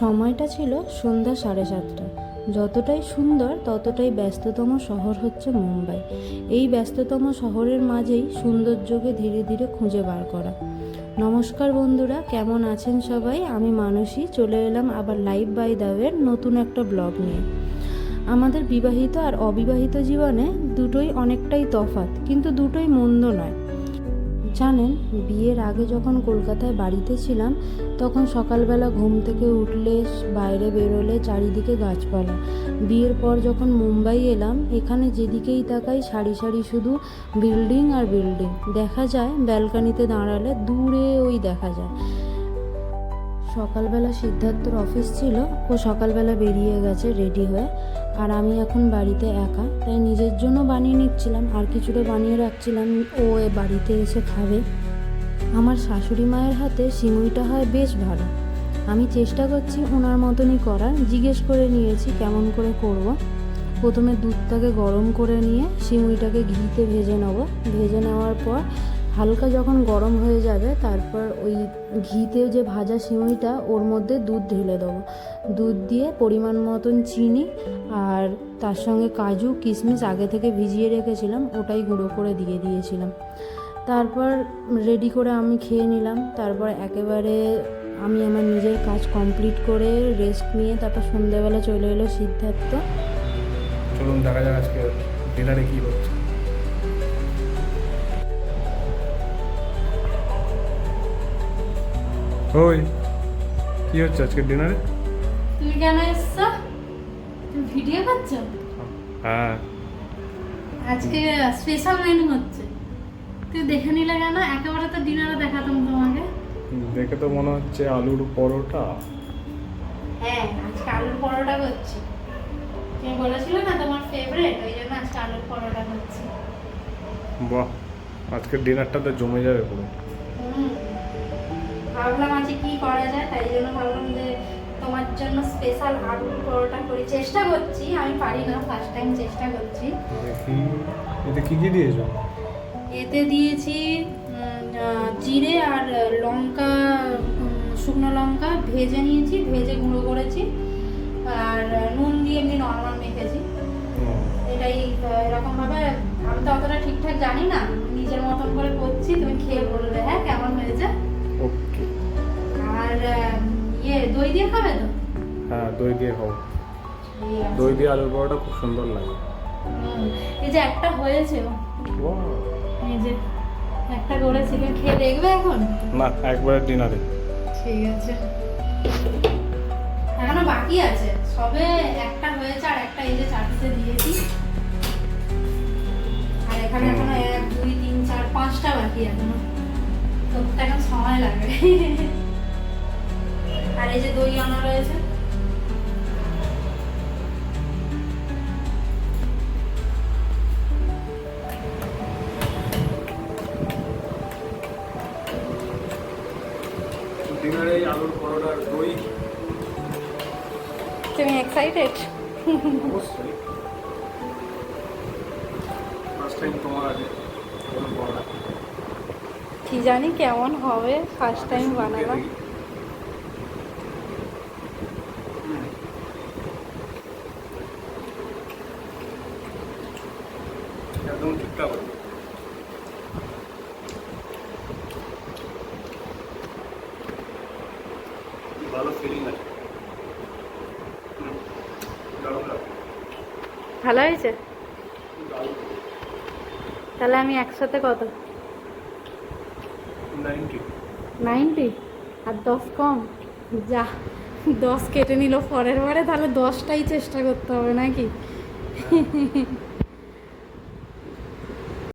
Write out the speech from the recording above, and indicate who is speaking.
Speaker 1: সময়টা ছিল সন্ধ্যা সাড়ে সাতটা। যতটাই সুন্দর, ততটাই ব্যস্ততম শহর হচ্ছে মুম্বাই। এই ব্যস্ততম শহরের মাঝেই সৌন্দর্যকে ধীরে ধীরে খুঁজে বার করা। নমস্কার বন্ধুরা, কেমন আছেন সবাই? আমি মানসী, চলে এলাম আবার লাইভ বাই দাওয়ের নতুন একটা ব্লগ নিয়ে। আমাদের বিবাহিত আর অবিবাহিত জীবনে দুটোই অনেকটাই তফাৎ, কিন্তু দুটোই মন্দ নয়। জানেন, বিয়ের আগে যখন কলকাতায় বাড়িতে ছিলাম, তখন সকালবেলা ঘুম থেকে উঠলে, বাইরে বেরোলে চারিদিকে গাছপালা। বিয়ের পর যখন মুম্বাই এলাম, এখানে যেদিকেই তাকাই সারি সারি শুধু বিল্ডিং আর বিল্ডিং। দেখা যায়, ব্যালকানিতে দাঁড়ালে দূরে ওই দেখা যায়। সকালবেলা সিদ্ধার্থর অফিস ছিল, ও সকালবেলা বেরিয়ে গেছে রেডি হয়ে। আর আমি এখন বাড়িতে একা, তাই নিজের জন্য বানিয়ে নিচ্ছিলাম, আর কিছুটা বানিয়ে রাখছিলাম। ও এ বাড়িতে এসে খাবে। আমার শাশুড়ি মায়ের হাতে সিমুইটা হয় বেশ ভালো। আমি চেষ্টা করছি ওনার মতনই করার, জিজ্ঞেস করে নিয়েছি কেমন করে করব। প্রথমে দুধটাকে গরম করে নিয়ে সিমুইটাকে ঘিতে ভেজে নেব। ভেজে নেওয়ার পর হালকা যখন গরম হয়ে যাবে, তারপর ওই ঘিতে যে ভাজা সিমুইটা ওর মধ্যে দুধ ঢেলে দেবো। দুধ দিয়ে পরিমাণ মতন চিনি আর তার সঙ্গে কাজু, কিশমিশ আগে থেকে ভিজিয়ে রেখেছিলাম, ওটাই গুঁড়ো করে দিয়ে দিয়েছিলাম। তারপর রেডি করে আমি খেয়ে নিলাম। তারপর একেবারে আমি আমার নিজের কাজ কমপ্লিট করে রেস্ট নিয়ে তারপর সন্ধ্যেবেলা চলে এলো সিদ্ধার্থ।
Speaker 2: চলুন দেখা যাক আজকে ডিনারে কি হচ্ছে। ওই কি হচ্ছে আজকে ডিনারে
Speaker 3: তুমি কেন এসছো? তুমি ভিডিও করছ?
Speaker 2: হ্যাঁ।
Speaker 3: আজকে স্পেশাল মেনু হচ্ছে। তুই দেখে নিলে কেন? একেবারে তো ডিনারে দেখাতাম তোমাকে।
Speaker 2: দেখে তো মনে হচ্ছে আলুর পরোটা।
Speaker 3: হ্যাঁ আজকে আলুর পরোটা করছি। তুমি বলেছিলে না তোমার ফেভারিট ওই জন্য আজকে আলুর পরোটা করছি।
Speaker 2: বাহ আজকের ডিনারটা তো জমে যাবে পুরো।
Speaker 3: ভাবলাম আজকে কি করা যায় তাই জন্য ভাবলাম যে তোমার জন্য স্পেশাল আলুর পরোটা করি। চেষ্টা করছি আমি পারি না ফার্স্ট টাইম চেষ্টা করছি।
Speaker 2: দেখি এতে কি কি দিয়েছ?
Speaker 3: এতে দিয়েছি জিরে আর লঙ্কা শুকনো লঙ্কা ভেজে নিয়েছি ভেজে গুঁড়ো করেছি। আর নুন দিয়ে এমনি নর্মাল মেখেছি। এটাই এরকমভাবে আমি তো অতটা ঠিকঠাক জানি না নিজের মতন করে করছি তুমি খেয়ে বলবে হ্যাঁ কেমন হয়েছে?
Speaker 2: ওকে।
Speaker 3: আর ইয়ে দই দিয়ে খাবে তো?
Speaker 2: হ্যাঁ দই দিয়ে খাও দই দিয়ে আলুর পরোটা খুব সুন্দর লাগে।
Speaker 3: এই যে একটা হয়েছে।
Speaker 2: Wow!
Speaker 3: এই যে একটা তুমি খেয়ে দেখবে এখন?
Speaker 2: না একবারে ডিনারে।
Speaker 3: ঠিক আছে। এখনও বাকি আছে। সবে একটা হয়েছে আর একটা এই যে চারটে দিয়েছি। আর এখানে এখনও এক দুই তিন চার পাঁচটা বাকি এখনও। এখন সময় লাগবে। আর এই যে দই আনা রয়েছে।
Speaker 2: আলুর পরোটা আর দই।
Speaker 3: তুমি এক্সাইটেড
Speaker 2: অবশ্যই। ফার্স্ট টাইম তোমার আছে আলুর পরোটা।
Speaker 3: কি জানি কেমন হবে ফার্স্ট টাইম বানালাম।
Speaker 2: একদম ঠিকঠাক ভালো ফিলিং আছে
Speaker 3: হয়েছে? তাহলে আমি একসাথে কত? নাইনটি। আর দশ কম? যা, দশ কেটে নিল পরের বারে, তাহলে দশটাই চেষ্টা করতে হবে নাকি?